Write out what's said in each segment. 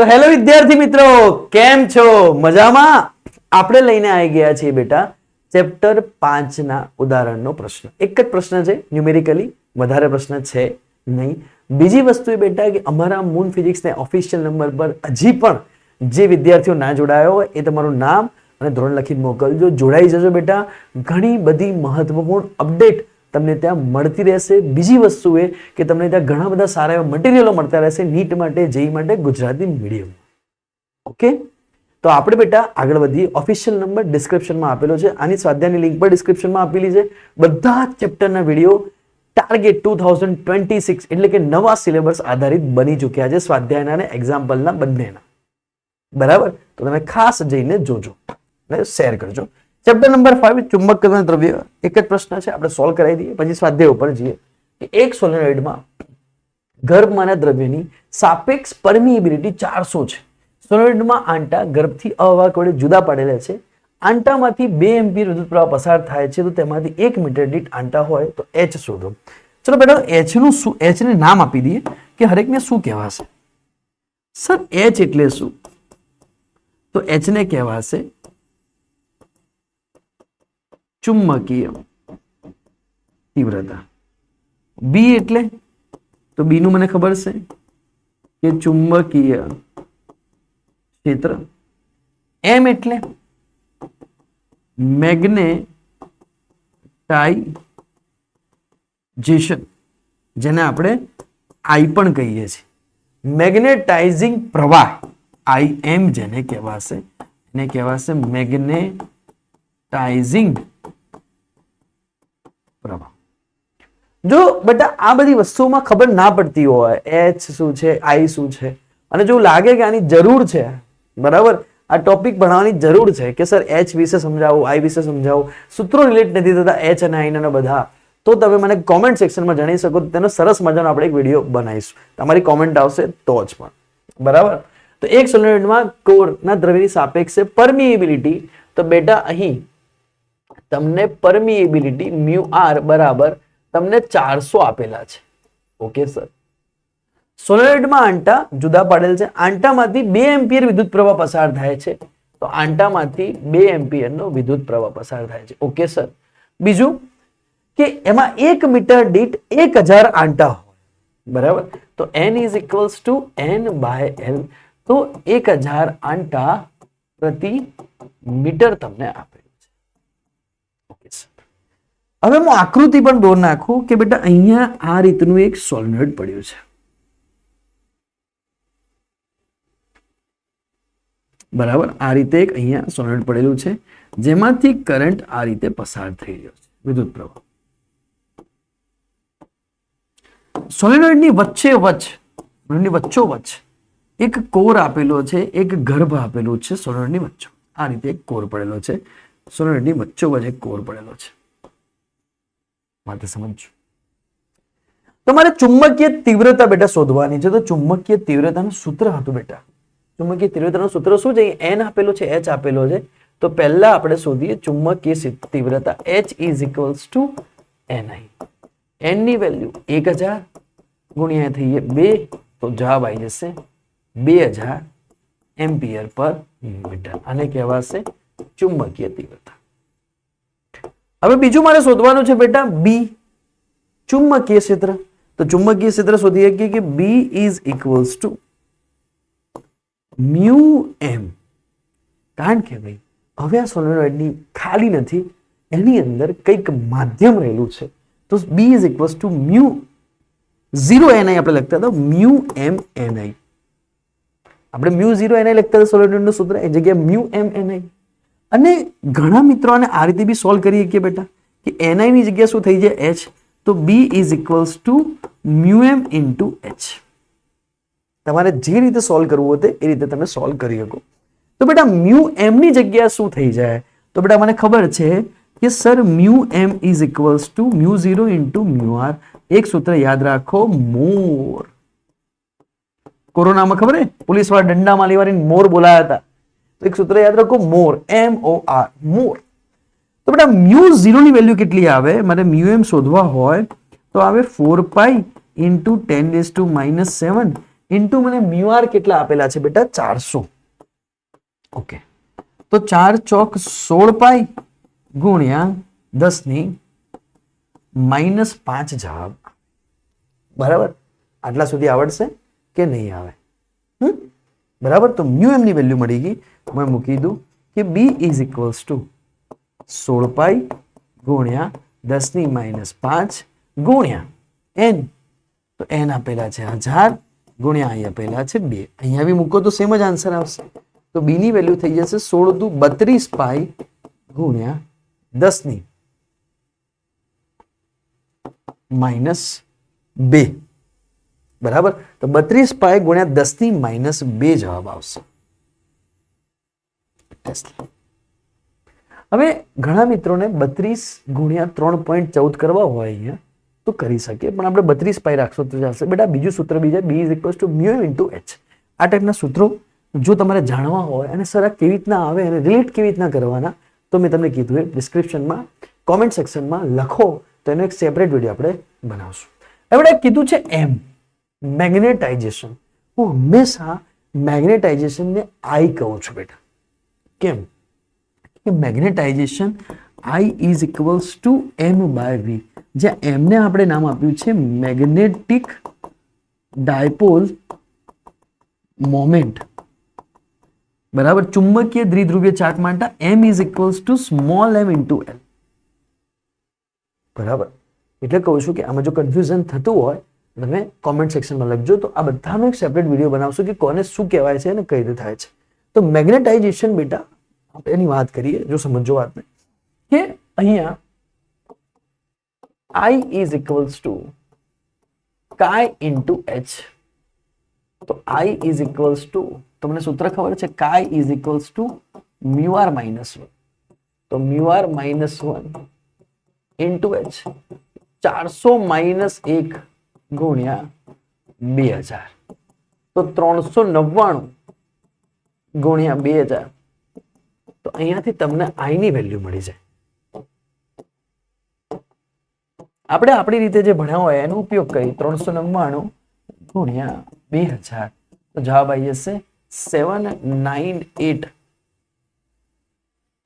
તો હેલો વિદ્યાર્થી મિત્રો, કેમ છો? મજામાં? આપણે લઈને આવી ગયા છીએ બેટા ચેપ્ટર પાંચના ઉદાહરણનો પ્રશ્ન. એક જ પ્રશ્ન છે ન્યુમેરિકલી વધારે પ્રશ્ન છે નહીં. બીજી વસ્તુ એ બેટા કે અમારા મૂન ફિઝિક્સને ઓફિશિયલ નંબર પર હજી પણ જે વિદ્યાર્થીઓ ના જોડાયો હોય એ તમારું નામ અને ધોરણ લખીને મોકલજો. જોડાઈ જજો બેટા. ઘણી બધી મહત્વપૂર્ણ અપડેટ તમને ત્યાં મળતી રહેશે. બીજી વસ્તુ એ કે તમને ત્યાં ઘણા બધા સારા એવા મટીરિયલો મળતા રહેશે નીટ માટે, જેઈ માટે, ગુજરાતી મીડિયમ ઓકે? તો આપણે બેટા આગળ વધીએ. ઓફિશિયલ નંબર ડિસ્ક્રિપ્શનમાં આપેલો છે. આની સ્વાધ્યાયની લિંક પણ ડિસ્ક્રિપ્શનમાં આપેલી છે. બધા ચેપ્ટરના video target two thousand twenty six એટલે કે નવા સિલેબસ આધારિત બની ચૂક્યા છે સ્વાધ્યાયના અને એક્ઝામ્પલના બંનેના. બરાબર? તો તમે ખાસ જઈને જોજો અને શેર કરજો. ચેપ્ટર નંબર ફાઈવ ચુંબકીય દ્રવ્ય. એક જ પ્રશ્ન છે, આપણે સોલ્વ કરાવી દઈએ, પછી સ્વાધ્યાય ઉપર જઈએ. કે એક સોલેનોઇડમાં ગર્ભમાંના દ્રવ્યની સાપેક્ષ પરમિએબિલિટી ચારસો છે. સોલેનોઇડમાં આંટા ગર્ભથી અવાહક વડે જુદા પાડેલા છે. આંટામાંથી બે એમ્પિયર વિદ્યુત પ્રવાહ પસાર થાય છે, તો તેમાંથી એક મીટર દીઠ આંટા હોય, તો એચ શોધો. ચલો બેટા એચનું શું એચને નામ આપી દઈએ, કે હરેકને શું કહેવાશે? સર એચ એટલે શું? તો એચને કહેવાશે ચુંબકીય તીવ્રતા. બી એટલે? તો બીનું મને ખબર છે કે ચુંબકીય ક્ષેત્ર એમ એટલે મેગ્નેટાઇઝેશન, જેને આપણે આઈ પણ કહીએ છીએ. મેગ્નેટાઇઝિંગ પ્રવાહ, આઈ એમ જેને કહેવાશે, એને કહેવાશે મેગ્નેટાઇઝિંગ પ્રવાહ જો બેટા આ બધી વસ્તુઓમાં ખબર ના પડતી હોય એચ શું છે આઈ શું છે, અને જો લાગે કે આની જરૂર છે, બરાબર? આ ટોપિક ભણાવવાની જરૂર છે કે સર એચ વિશે સમજાવો આઈ વિશે સમજાવો, સૂત્રો રિલેટ નથી થતા એચ અને આઈ અને બધા, તો તમે મને કોમેન્ટ સેક્શનમાં જણાવી શકો તેનો સરસ મજાનો આપણે એક વીડિયો બનાવીશું. તમારી કોમેન્ટ આવશે તો જ પણ. બરાબર? તો એક સોલિનોઇડમાં કોરના દ્રવ્યની સાપેક્ષે પરમિએબિલિટી તો બેટા અહીં તમને પરમિએબિલિટી મ્યુ આર બરાબર તમને ચારસો આપેલા છે. ઓકે સર સોલેનોઇડમાં આંટા જુદા પાડેલ છે. આંટામાંથી બે એમ્પિયર વિદ્યુત પ્રવાહ પસાર થાય છે. તો આંટામાંથી બે એમ્પિયરનો વિદ્યુત પ્રવાહ પસાર થાય છે. ઓકે સર બીજું કે એમાં એક મીટર દીઠ એક હજાર આંટા હોય. બરાબર? તો N is equals to N by L તો એક હજાર આંટા પ્રતિ મીટર તમને સર હવે હું આકૃતિ પણ દોર નાખું કે બેટા, અહીંયા આ રીતનું એક સોલિનોઇડ પડ્યું છે. બરાબર? આ રીતે એક અહીંયા સોલિનોઇડ પડેલું છે, જેમાંથી કરંટ આ રીતે પસાર થઈ રહ્યો છે. વિદ્યુત પ્રવાહ. સોલિનોઇડની વચ્ચે વચ્ચ, સોલિનોઇડની વચ્ચો વચ્ચ, એક કોર આપેલો છે, એક ગર્ભ આપેલું છે સોલિનોઇડની વચ્ચે. આ રીતે એક કોર પડેલો છે, સોલિનોઇડની વચ્ચો વચ્ચે એક કોર પડેલો છે. માટે સમજજો. તમારે ચુંબકીય તીવ્રતા બેટા શોધવાની છે. તો ચુંબકીય તીવ્રતાનું સૂત્ર હતું બેટા. ચુંબકીય તીવ્રતાનું સૂત્ર શું છે? એન આપેલું છે એચ આપેલો છે. તો પહેલા આપણે શોધીએ ચુંબકીય તીવ્રતા. H is equals to NI એનની value એક હજાર ગુણ્યા થઈએ બે. તો જવાબ આવી જશે બે હજાર એમ્પિયર પર મીટર. આને કહેવાશે ચુંબકીય તીવ્રતા. હવે બીજું મારે શોધવાનું છે બેટા બી ચુંબકીય ક્ષેત્ર. તો ચુંબકીય ક્ષેત્ર શોધી શકીએ કે B is equals to mu M કારણ કે ભાઈ, હવે આ સોલેનોઇડની ખાલી નથી, એની અંદર કંઈક માધ્યમ રહેલું છે. તો B is equals to mu zero NI આપણે લખતા હતા મ્યુ એમ એનઆઈ આપણે મ્યુ ઝીરો એનઆઈ લખતા હતા સોલેનોઇડનું સૂત્ર, એ જગ્યાએ મ્યુ એમ એનઆઈ અને ઘણા મિત્રો આને આ રીતે બી સોલ્વ કરી શકીએ બેટા, કે એનઆઈ ની જગ્યાએ શું થઈ જાય? એચ તો B is equals to mu M into H તમારે જે રીતે સોલ્વ કરવું હોય એ રીતે તમે સોલ્વ કરી શકો. તો બેટા મ્યુ એમ ની જગ્યાએ શું થઈ જાય? તો બેટા, મને ખબર છે કે sir mu M is equals to mu zero into mu R એક સૂત્ર યાદ રાખો, મોર. કોરોનામાં ખબર પોલીસવાળા દંડા માલી મોર બોલાયા હતા. તો એક સૂત્ર યાદ રાખો, મોર એમ ઓ આર મોર. તો બેટા, મ્યુ ઝીરોની વેલ્યુ કેટલી આવે? મારે મ્યુ એમ શોધવા હોય તો આવે four pi into ten raise to minus seven into મને મ્યુઆર કેટલા આપેલા છે બેટા? ચારસો. ઓકે. તો ચાર ચોક સોળ પાઈ ગુણ્યા દસની માઇનસ પાંચ જવાબ. બરાબર? આટલા સુધી આવડશે કે નહીં આવે? હમ? બરાબર તો મ્યુ એમની વેલ્યુ મળી ગઈ મેં મૂકી દઉં કે બી ઇઝ ઇક્વલ્સ ટુ સોળ પાઈ ગુણ્યા દસની માઇનસ પાંચ ગુણ્યા એન તો એન આપેલા છે હજાર ગુણ્યા અહીં આપેલા છે બે અહીંયા બી મૂકો તો સેમ જ આન્સર આવશે તો બી ની વેલ્યુ થઈ જશે સોળ દુ બત્રીસ પાઈ ગુણ્યા દસની માઇનસ બે બરાબર? તો બત્રીસ પાય ગુણ્યા દસની માઇનસ બે જવાબ આવશે. હવે ઘણા મિત્રોને બત્રીસ ગુણ્યા ત્રણ પોઈન્ટ ચૌદ કરવા હોય અહીંયા, તો કરી શકીએ, પણ આપણે બત્રીસ પાય રાખશો તો ચાલશે. બેટા, બીજું સૂત્ર બીજા B is equals to mu into H આ ટાઈપના સૂત્રો, જો તમારે જાણવા હોય અને સર કેવી રીતના આવે અને રિલેટ કેવી રીતના કરવાના, તો મેં તમને કીધું એ ડિસ્ક્રિપ્શનમાં કોમેન્ટ સેક્શનમાં લખો, તો એનો એક સેપરેટ વીડિયો આપણે બનાવશું. હવે કીધું છે એમ મેગ્નેટાઇઝેશન. હું હંમેશા મેગ્નેટાઇઝેશનને આઈ કહું છું બેટા. કેમ? કે magnetization I is equals to M by V જ્યાં એમને આપણે નામ આપ્યું છે મેગ્નેટિક ડાયપોલ મોમેન્ટ. બરાબર? ચુંબકીય દ્વિધ્રુવીય ચાર્જ માટે M is equals to small M into L બરાબર? એટલે કહું છું કે આમાં જો કન્ફ્યુઝન થતું હોય તમે કોમેન્ટ સેક્શનમાં લખજો. તો આ બધાનો એક સેપરેટ વીડિયો બનાવશું કે કોને શું કહેવાય છે અને કઈ રીતે થાય છે. તો મેગ્નેટાઇઝેશન બેટા, આપણે એની વાત કરીએ, જો સમજો વાતને, કે અહીંયા I is equals to chi into h. તો I is equals to, તમને સૂત્ર ખબર છે? chi is equals to mu r minus 1 તો mu r minus 1 into h. ચારસો માઇનસ એક ગુણ્યા બે હજાર. તો ત્રણસો નવ્વાણું ગુણ્યા બે હજાર. તો અહીંયાથી તમને આઈ ની વેલ્યુ મળી જાય. આપણે આપણી રીતે જે ભણ્યા હોય એનો ઉપયોગ કરી ત્રણસો નવ્વાણું ગુણ્યા બે હજાર. તો જવાબ આવી જશે seven nine eight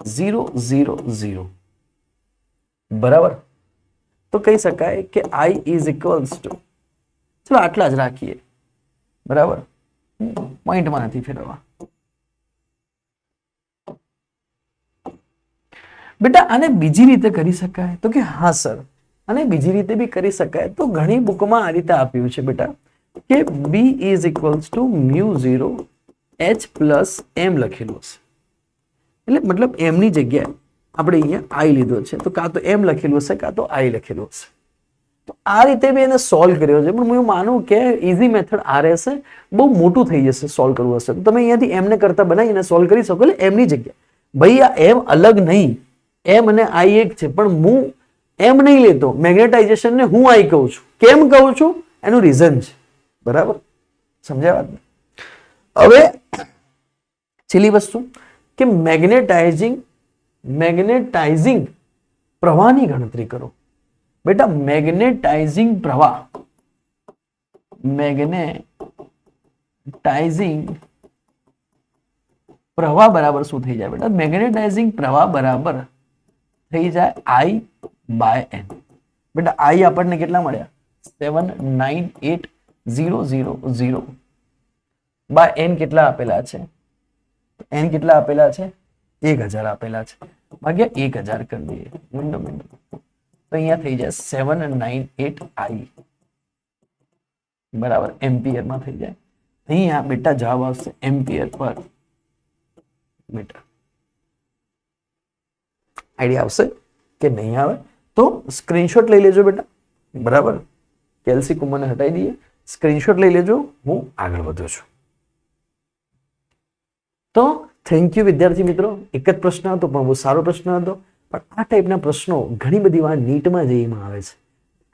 zero zero zero બરાબર? તો કહી શકાય કે આઈ ઇઝ ઇક્વલ્સ ટુ ચલો, આટલા જ રાખીએ. બરાબર? પોઈન્ટમાં નથી ફેરવવા. બેટા, આને બીજી રીતે કરી શકાય તો કે હા, સર. અને બીજી રીતે બી કરી શકાય તો ઘણી બુકમાં આ રીતે આપ્યું છે, બેટા, કે B is equals to mu zero H plus M લખેલું હશે. એટલે મતલબ એમની જગ્યાએ આપણે અહીંયા આઈ લીધો છે. તો કાં તો એમ લખેલું હશે, કાં તો આઈ લખેલું હશે. આ રીતે બી એને સોલ્વ કર્યો છે. પણ હું માનું કે ઇઝી મેથડ આ રહેશે બહુ મોટું થઈ જશે સોલ્વ કરવું હશે. તો તમે અહીંયાથી એમને કરતા બનાવીને સોલ્વ કરી શકો એટલે એમની જગ્યાએ. ભાઈ આ એમ અલગ નહીં. એમ અને આઈ એક છે. પણ હું એમ નહીં લેતો મેગ્નેટાઇઝેશનને હું આઈ કહું છું. કેમ કહું છું? એનું રીઝન છે. બરાબર? સમજ્યા વાત? હવે છેલ્લી વસ્તુ કે મેગ્નેટાઇઝિંગ મેગ્નેટાઇઝિંગ પ્રવાહની ગણતરી કરો. બેટા મેગ્નેટાઇઝિંગ પ્રવાહ મેગ્નેટાઇઝિંગ પ્રવાહ બરાબર શું થઈ જાય બેટા મેગ્નેટાઇઝિંગ પ્રવાહ બરાબર થઈ જાય આઈ બાય એન બેટા આઈ આપણને કેટલા મળ્યા seven nine eight zero zero zero by N કેટલા આપેલા છે એન કેટલા આપેલા છે એક હજાર આપેલા છે ભાગ્યા એક હજાર કરી દઈએ મિનિટો મિનિટો તો અહીંયા થઈ જાય સેવન નાઇન એટ આઈ બરાબર એમ્પિયરમાં થઈ જાય. અહીંયા બેટા જવાબ આવશે એમ્પિયર પર. બેટા આઈડિયા આવશે કે નહીં આવે? તો સ્ક્રીનશોટ લઈ લેજો બેટા. બરાબર? કેલ્સી કુંભને હટાવી દઈએ. સ્ક્રીનશોટ લઈ લેજો. હું આગળ વધું છું. તો થેન્ક યુ વિદ્યાર્થી મિત્રો. એક જ પ્રશ્ન હતો, પણ બહુ સારો પ્રશ્ન હતો. પણ આ ટાઈપના પ્રશ્નો ઘણી બધી વાર નીટમાં જઈમાં આવે છે.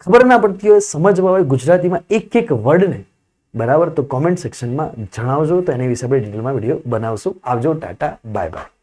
ખબર ના પડતી હોય, સમજવા હોય, ગુજરાતીમાં એક એક વર્ડને બરાબર તો કોમેન્ટ સેક્શનમાં જણાવજો તો એની વિશે આપણે ડિટેલમાં વીડિયો બનાવશું. આવજો, ટાટા બાય બાય